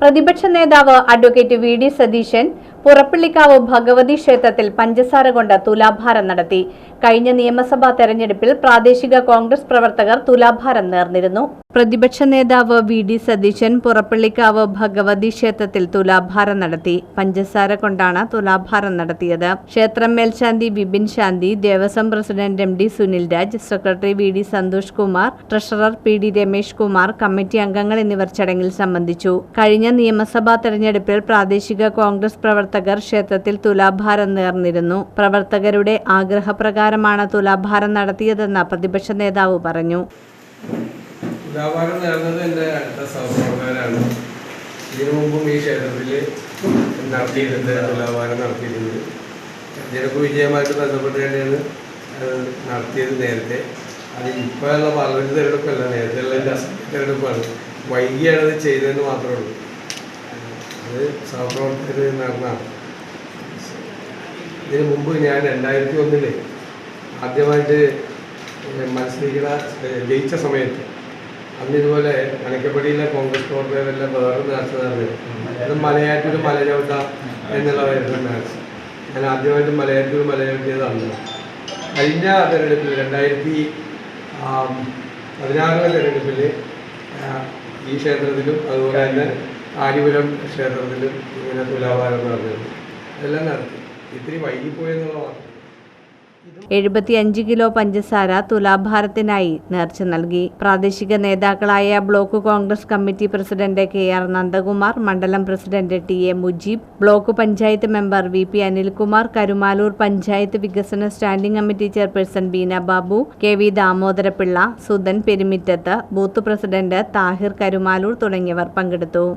പ്രതിപക്ഷ നേതാവ് advocate V D Satheesan Purappallikkavu Bhagavathi ക്ഷേത്രത്തിൽ പഞ്ചസാര കൊണ്ട് തുലാഭാരം നടത്തി. കഴിഞ്ഞ നിയമസഭാ തെരഞ്ഞെടുപ്പിൽ പ്രാദേശിക കോൺഗ്രസ് പ്രവർത്തകർ തുലാഭാരം നേർന്നിരുന്നു. പ്രതിപക്ഷ നേതാവ് വി ഡി സതീശൻ പുറപ്പള്ളിക്കാവ് ഭഗവതി ക്ഷേത്രത്തിൽ തുലാഭാരം നടത്തി. പഞ്ചസാര കൊണ്ടാണ് തുലാഭാരം നടത്തിയത്. ക്ഷേത്രം മേൽശാന്തി Bipin Shanthi Devaswom president M D Sunil Raj secretary V D Santhosh Kumar treasurer P D Ramesh Kumar committee അംഗങ്ങൾ എന്നിവർ ചടങ്ങിൽ സംബന്ധിച്ചു. കഴിഞ്ഞ നിയമസഭാ തെരഞ്ഞെടുപ്പിൽ പ്രാദേശിക കോൺഗ്രസ് പ്രവർത്തകർ ക്ഷേത്രത്തിൽ തുലാഭാരം നേർന്നിരുന്നു. പ്രവർത്തകരുടെ ആഗ്രഹപ്രകാരമാണ് തുലാഭാരം നടത്തിയതെന്ന് പ്രതിപക്ഷ നേതാവ് പറഞ്ഞു. തുലാഭാരം നേർന്നത് എന്റെ അടുത്ത സഹപ്രവർത്തകരാണ് ഇതിനു മുമ്പും ഈ ക്ഷേത്രത്തിൽ നടത്തിയിട്ടുണ്ട് തുലാഭാഗം നടത്തിയിട്ടുണ്ട്. തിരക്ക് വിജയമായിട്ട് ബന്ധപ്പെട്ട് തന്നെയാണ് നടത്തിയത് നേരത്തെ. അത് ഇപ്പോഴുള്ള പാർലമെന്റ് തിരഞ്ഞെടുപ്പല്ല നേരത്തെ ഉള്ള എന്റെ അസംബ്ലി തിരഞ്ഞെടുപ്പാണ്. വൈകിയാണ് അത് ചെയ്തതെന്ന് മാത്രമേ ഉള്ളൂ. അത് സഹപ്രവർത്തകർ നടന്നതാണ് ഇതിനു മുമ്പ് ഞാൻ രണ്ടായിരത്തി ഒന്നിൽ ആദ്യമായിട്ട് മത്സരിക്കുന്ന ജയിച്ച സമയത്ത് അന്ന് ഇതുപോലെ കണക്കപ്പടിയിലെ കോൺഗ്രസ് പ്രവർത്തകരെല്ലാം വേറൊരു മാച്ച് നടന്നത് അത് മലയാറ്റൂർ മലചവിട്ട എന്നുള്ളതായിരുന്നു മാച്ച് ഞാൻ ആദ്യമായിട്ട് മലയാറ്റൂർ മലചവിട്ടിയത് അന്ന് കഴിഞ്ഞ തെരഞ്ഞെടുപ്പിൽ രണ്ടായിരത്തി പതിനാറിലെ തെരഞ്ഞെടുപ്പിൽ ഈ ക്ഷേത്രത്തിലും അതുപോലെ തന്നെ ആര്യപുരം ക്ഷേത്രത്തിലും ഇങ്ങനെ തുലാഭാരം നടന്നിരുന്നു. അതെല്ലാം നടത്തി. ഇത്തിരി വൈകിപ്പോയെന്നുള്ള മാത്രം എഴുപത്തിയഞ്ച് കിലോ പഞ്ചസാര തുലാഭാരത്തിനായി നേർച്ച നൽകി. പ്രാദേശിക നേതാക്കളായ block Congress committee president K R Nandakumar മണ്ഡലം president T A Mujeeb block panchayat member V P Anilkumar Karumalloor panchayat വികസന standing committee chairperson Beena Babu K V Damodarapilla Sudhan Perumittath booth president Thahir Karumalloor തുടങ്ങിയവർ പങ്കെടുത്തു.